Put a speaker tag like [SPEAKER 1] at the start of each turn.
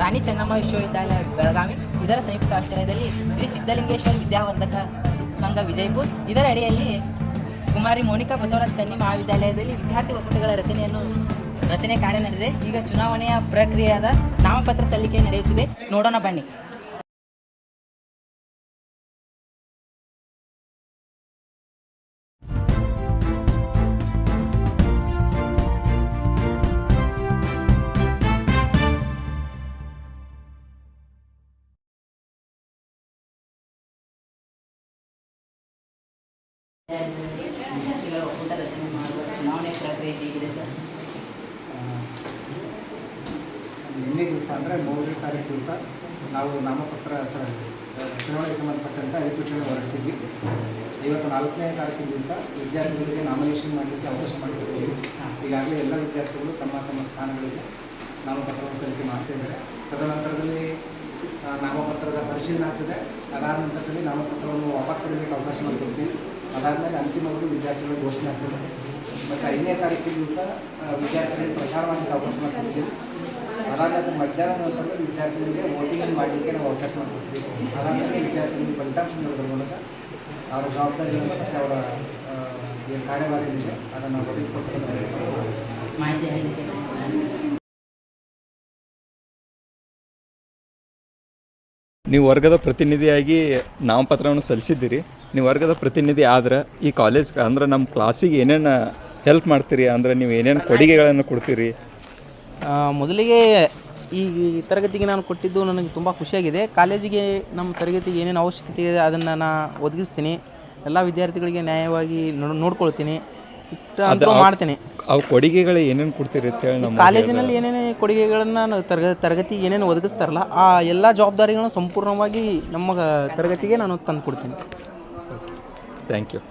[SPEAKER 1] ರಾಣಿ ಚೆನ್ನಮ್ಮ ವಿಶ್ವವಿದ್ಯಾಲಯ ಬೆಳಗಾವಿ. ಇದರ ಸಂಯುಕ್ತ ಆಶ್ರಯದಲ್ಲಿ ಶ್ರೀ ಸಿದ್ಧಲಿಂಗೇಶ್ವರ ವಿದ್ಯಾವರ್ಧಕ ಸಂಘ ವಿಜಯಪುರ್. ಇದರ ಅಡಿಯಲ್ಲಿ ಕುಮಾರಿ ಮೋನಿಕಾ ಬಸವರಾಜ್ ಕನ್ನಿ ಮಹಾವಿದ್ಯಾಲಯದಲ್ಲಿ ವಿದ್ಯಾರ್ಥಿ ಒಕ್ಕೂಟಗಳ ರಚನೆಯನ್ನು ರಚನೆ ಕಾರ್ಯ ನಡೆದಿದೆ. ಈಗ ಚುನಾವಣೆಯ ಪ್ರಕ್ರಿಯೆಯಾದ ನಾಮಪತ್ರ ಸಲ್ಲಿಕೆ ನಡೆಯುತ್ತಿದೆ. ನೋಡೋಣ ಬನ್ನಿ. ಒಕ್ಕೂಟ ರಚನೆ ಚುನಾವಣೆ ಪ್ರಕ್ರಿಯೆ ಹೇಗಿದೆ ಸರ್
[SPEAKER 2] ನಿನ್ನೆ ದಿವಸ ಅಂದರೆ ಮೂರನೇ ತಾರೀಕು ದಿವಸ ನಾವು ನಾಮಪತ್ರ, ಸ ಚುನಾವಣೆಗೆ ಸಂಬಂಧಪಟ್ಟಂತೆ ಅಧಿಸೂಚನೆ ಹೊರಡಿಸಿದ್ವಿ. ಇವತ್ತು ನಾಲ್ಕನೇ ತಾರೀಕಿನ ದಿವಸ ವಿದ್ಯಾರ್ಥಿಗಳಿಗೆ ನಾಮಿನೇಷನ್ ಮಾಡಲಿಕ್ಕೆ ಅವಕಾಶ ಮಾಡಿಕೊಟ್ಟಿದ್ದೀವಿ. ಈಗಾಗಲೇ ಎಲ್ಲ ವಿದ್ಯಾರ್ಥಿಗಳು ತಮ್ಮ ತಮ್ಮ ಸ್ಥಾನಗಳಿಗೆ ನಾಮಪತ್ರವನ್ನು ಸಲ್ಲಿಕೆ ಮಾಡ್ತಾ ಇದ್ದಾರೆ. ತದನಂತರದಲ್ಲಿ ನಾಮಪತ್ರದ ಪರಿಶೀಲನೆ ಆಗ್ತದೆ. ಅದಾದ ನಂತರದಲ್ಲಿ ನಾಮಪತ್ರವನ್ನು ವಾಪಸ್ ಪಡೆಯಲಿಕ್ಕೆ ಅವಕಾಶ ಮಾಡಿಕೊಡ್ತೀವಿ. ಅದಾದಮೇಲೆ ಅಂತಿಮವಾಗಿ ವಿದ್ಯಾರ್ಥಿಗಳ ಘೋಷಣೆ ಆಗ್ತದೆ. ಮತ್ತು ಐದನೇ ತಾರೀಕಿನ ದಿವಸ ವಿದ್ಯಾರ್ಥಿಗಳಿಗೆ ಪ್ರಚಾರ ಮಾಡಲಿಕ್ಕೆ ಅವಕಾಶ ಮಾಡಿಕೊಡ್ತೀವಿ ಅದಾದ ಮಧ್ಯಾಹ್ನ ನಂತರ ವಿದ್ಯಾರ್ಥಿಗಳಿಗೆ ವೋಟಿಂಗ್ ಮಾಡಲಿಕ್ಕೆ ನಾವು ಅವಕಾಶ ಮಾಡಿಕೊಡ್ತೀವಿ. ಅದಾದಮೇಲೆ ವಿದ್ಯಾರ್ಥಿಗಳಿಗೆ ಫಲಿತಾಂಶ ನೀಡೋದ್ರ ಮೂಲಕ ಅವರ ಜವಾಬ್ದಾರಿ ಮತ್ತು ಅವರ ಆ, ಏನು ಕಾರ್ಯಭಾರ ಇದೆ ಅದನ್ನು ಒದಗಿಸ್ಕೊಡ್ತಾರೆ
[SPEAKER 1] ಮಾಹಿತಿ
[SPEAKER 3] ನೀವು ವರ್ಗದ ಪ್ರತಿನಿಧಿಯಾಗಿ ನಾಮಪತ್ರವನ್ನು ಸಲ್ಲಿಸಿದ್ದೀರಿ. ನೀವು ವರ್ಗದ ಪ್ರತಿನಿಧಿ ಆದ್ರೆ ಈ ಕಾಲೇಜ್ ಅಂದ್ರೆ ನಮ್ಮ ಕ್ಲಾಸಿಗೆ ಏನೇನು ಹೆಲ್ಪ್ ಮಾಡ್ತೀರಿ? ಅಂದ್ರೆ ನೀವು ಏನೇನು ಕೊಡುಗೆಗಳನ್ನು ಕೊಡ್ತೀರಿ?
[SPEAKER 4] ಆ, ಮೊದಲಿಗೆ ಈ ತರಗತಿಗೆ ನಾನು ಕೊಟ್ಟಿದ್ದು ನನಗೆ ತುಂಬ ಖುಷಿಯಾಗಿದೆ. ಕಾಲೇಜಿಗೆ ನಮ್ಮ ತರಗತಿಗೆ ಏನೇನು ಅವಶ್ಯಕತೆ ಇದೆ ಅದನ್ನು ನಾನು ಒದಗಿಸ್ತೀನಿ. ಎಲ್ಲ ವಿದ್ಯಾರ್ಥಿಗಳಿಗೆ ನ್ಯಾಯವಾಗಿ ನೋಡ್- ನೋಡ್ಕೊಳ್ತೀನಿ. ಇಷ್ಟ ಅಂತೂ ಮಾಡ್ತೀನಿ.
[SPEAKER 3] ಅವು ಕೊಡುಗೆಗಳು ಏನೇನು ಕೊಡ್ತೀರಿ ಅಂತೇಳಿ ನಮ್ಮ
[SPEAKER 4] ಕಾಲೇಜಿನಲ್ಲಿ ಏನೇನೇ ಕೊಡುಗೆಗಳನ್ನು ನಾನು ತರಗ ತರಗತಿ ಏನೇನು ಒದಗಿಸ್ತಾರಲ್ಲ ಆ ಎಲ್ಲ ಜವಾಬ್ದಾರಿಗಳನ್ನು ಸಂಪೂರ್ಣವಾಗಿ ನಮ್ಮ ತರಗತಿಗೆ ನಾನು ತಂದು ಕೊಡ್ತೀನಿ
[SPEAKER 3] ಥ್ಯಾಂಕ್ ಯು